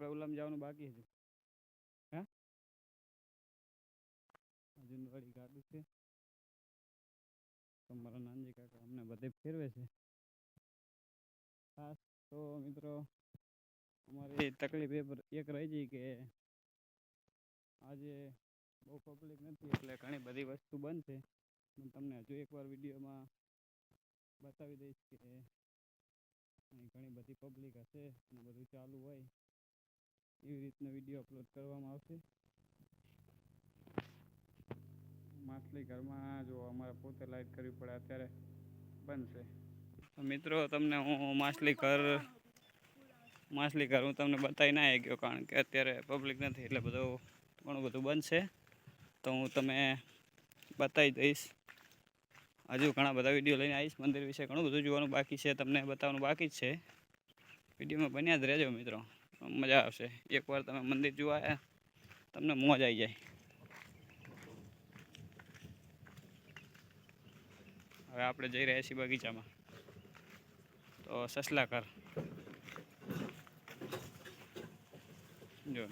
આપણે ઓલામાં જવાનું બાકી છે. હજુ વળી ગાડું છે. તો મારા નાનજી કાકા અમને બધે ફેરવે છે. ખાસ તો મિત્રો, અમારી તકલીફ એક રહી ગઈ કે આજે બહુ પબ્લિક નથી, એટલે ઘણી બધી વસ્તુ બંધ છે. હું તમને હજુ એકવાર વિડીયોમાં બતાવી દઈશ કે ઘણી બધી પબ્લિક હશે અને બધું ચાલુ હોય. એવી રીતના વીડિયો અપલોડ કરવામાં આવશે. માછલી ઘરમાં જો અમારે પોતે લાઈટ કરવી પડે, અત્યારે બનશે મિત્રો, તમને હું માછલી ઘર માછલી ઘર હું તમને બતાવી ના ગયો કારણ કે અત્યારે પબ્લિક નથી, એટલે બધું, ઘણું બધું બનશે તો હું તમે બતાવી દઈશ. હજુ ઘણા બધા વીડિયો લઈને આવીશ, મંદિર વિશે ઘણું બધું જોવાનું બાકી છે, તમને બતાવવાનું બાકી છે. વિડીયોમાં બન્યા જ રહેજો મિત્રો. મજા આવશે. એકવાર તમે મંદિર જોવા આવ્યા તમને મોજ આવી જાય. હવે આપણે જઈ રહ્યા છીએ બગીચામાં. તો સસલા કર જો.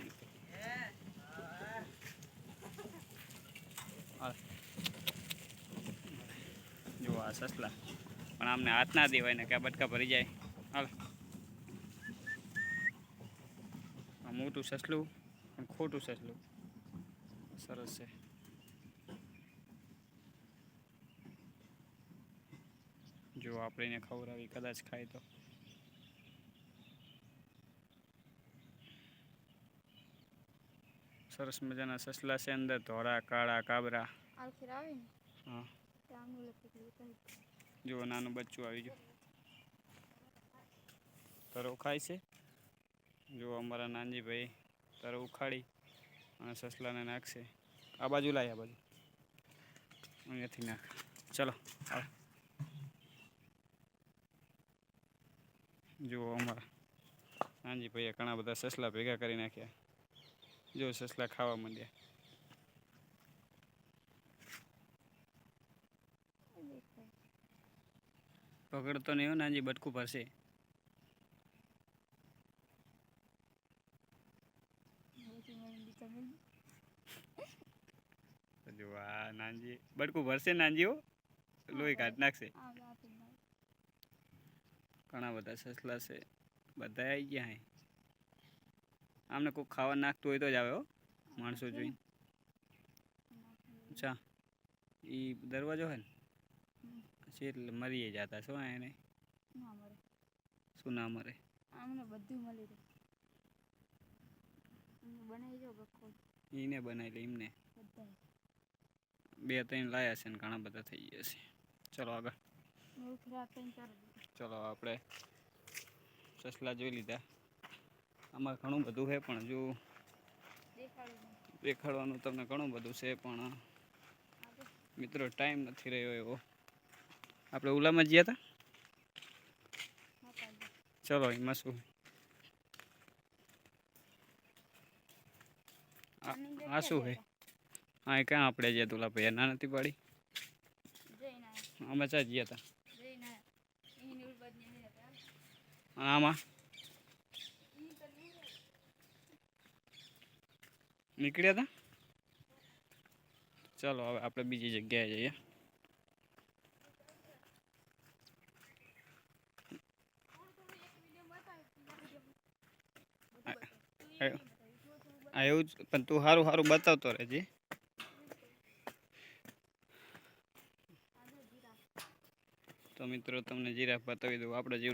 જો આ સસલા. પણ આમને હાથ ના દેવાય ને કે બટકા ભરી જાય. હાલ. આ મોટું સસલું પણ ખોટું સસલું. સરસ છે. જો આપણે એને ખવડાવી કદાચ ખાય તો. સરસ મજાના સસલા છે અંદર ધોળા કાળા કાબરા. હા. જો નાનું બચ્ચું આવી ગયું. તરો ખાય છે? જો અમારા નાનજીભાઈ તારે ઉખાડી અને સસલાને નાખશે. આ બાજુ લાય આ બાજુ. અહીંયાથી નાખ. ચલો જુઓ અમારા નાનજીભાઈએ ઘણા બધા સસલા ભેગા કરી નાખ્યા. જો સસલા ખાવા માંડ્યા. પકડતો નહીં નાનજી બટકું ભરશે. જો આ નાનજી. બટકું ભરશે નાનજી હો? લોહી કાઢ નાખશે. ઘણા બધા સસલા છે. બધા આવી ગયા હે. આમને કોઈ ખાવા નાખતું હોય તો જ આવે હો માણસો જોઈને. અચ્છા એ દરવાજો હે ને? પછી એટલે મરીએ જતા શું એને. શું ના મરે? આમને બધું મળી રહે. બનાવી જો બખો એને બનાવી લે એમને. બે ત્રણ લાયા છે ને ઘણા બધા થઈ ગયા છે. ચલો આગળ. ચલો આપણે સસલા જોઈ લીધા. આમાં ઘણું બધું છે પણ જો દેખાડવાનું તમને ઘણું બધું છે પણ મિત્રો ટાઈમ નથી રહ્યો એવો. આપણે ઓલામાં ગયા હતા ચલો એમાં શું? આ શું હે? હા એ ક્યાં આપણે જઈએ તુલા ભાઈ ના નથી પાડી? અમે આમાં ચા ગયા હતા આમાં તો. હે. નીકળ્યા હતા ચલો હવે આપણે બીજી જગ્યાએ જઈએ. આ- આ એવું જ. પણ તું સારું સારું બતાવતો રહેજે. તો મિત્રો, તમને જીરાફ બતાવી દઉં. આપણે જેવડું